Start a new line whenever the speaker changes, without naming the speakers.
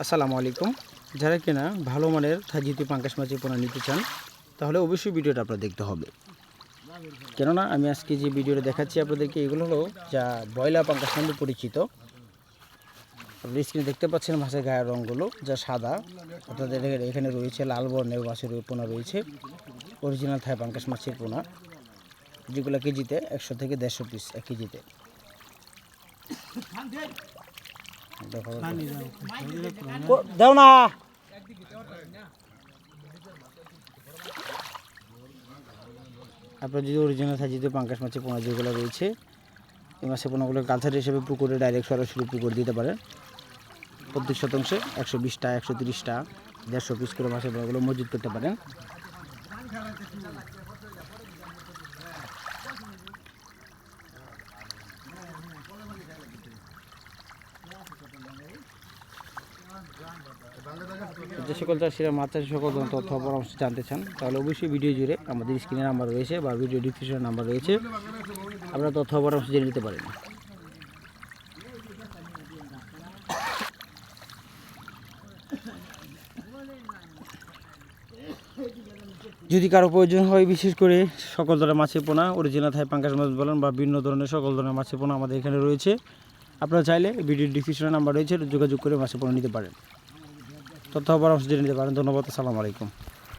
আসসালামু আলাইকুম। যারা কিনা ভালো মানের থাজিতি পাঙ্কাশ মাছের পোনা নিতে চান, তাহলে অবশ্যই ভিডিওটা আপনার দেখতে হবে। কেননা আমি আজকে যে ভিডিওটা দেখাচ্ছি আপনাদেরকে, এগুলো হলো যা বয়লা পাঙ্কাশ নামে পরিচিত। আপনি স্ক্রিনে দেখতে পাচ্ছেন মাছের গায়ের রঙগুলো যা সাদা। অর্থাৎ এখানে- রয়েছে লাল বর্ণের মাছের পোনা রয়েছে অরিজিনাল থাই পাঙ্কাশ মাছের পোনা, যেগুলো কেজিতে একশো থেকে দেড়শো পিস এক কেজিতে। দাও না। আপনার যদি অরিজিনাল যদি পাঙ্কাশ মাছের পোনা যেগুলো রয়েছে, এই মাছের পোনাগুলো কালচার হিসেবে পুকুরে ডাইরেক্ট সরাসরি পুকুর দিতে পারেন। প্রত্যেক শতাংশে একশো বিশটা, একশো তিরিশটা, দেড়শো পিস করে মাছের পোনাগুলো মজুত করতে পারেন। যে সকল চাষিরা মাছ চাষের সকল তথ্য পরামর্শ জানতে চান, তাহলে অবশ্যই ভিডিও জুড়ে আমাদের স্ক্রিনে নাম্বার রয়েছে বা ভিডিও ডিসক্রিপশন নাম্বার রয়েছে। আপনারা তথ্য পরামর্শ জেনে নিতে পারেন। যদি কারও প্রয়োজন হয়, বিশেষ করে সকল ধরনের মাছের পোনা অরিজিনাল থাই পাঙ্কাশ মাছ বলেন বা বিভিন্ন ধরনের সকল ধরনের মাছের পোনা আমাদের এখানে রয়েছে। আপনারা চাইলে ভিডিও ডিসক্রিপশনে নাম্বার রয়েছে, যোগাযোগ করে মাসে পড়ে নিতে পারেন। তথ্য পরামর্শ জেনে নিতে পারেন। ধন্যবাদ, আসসালামু আলাইকুম।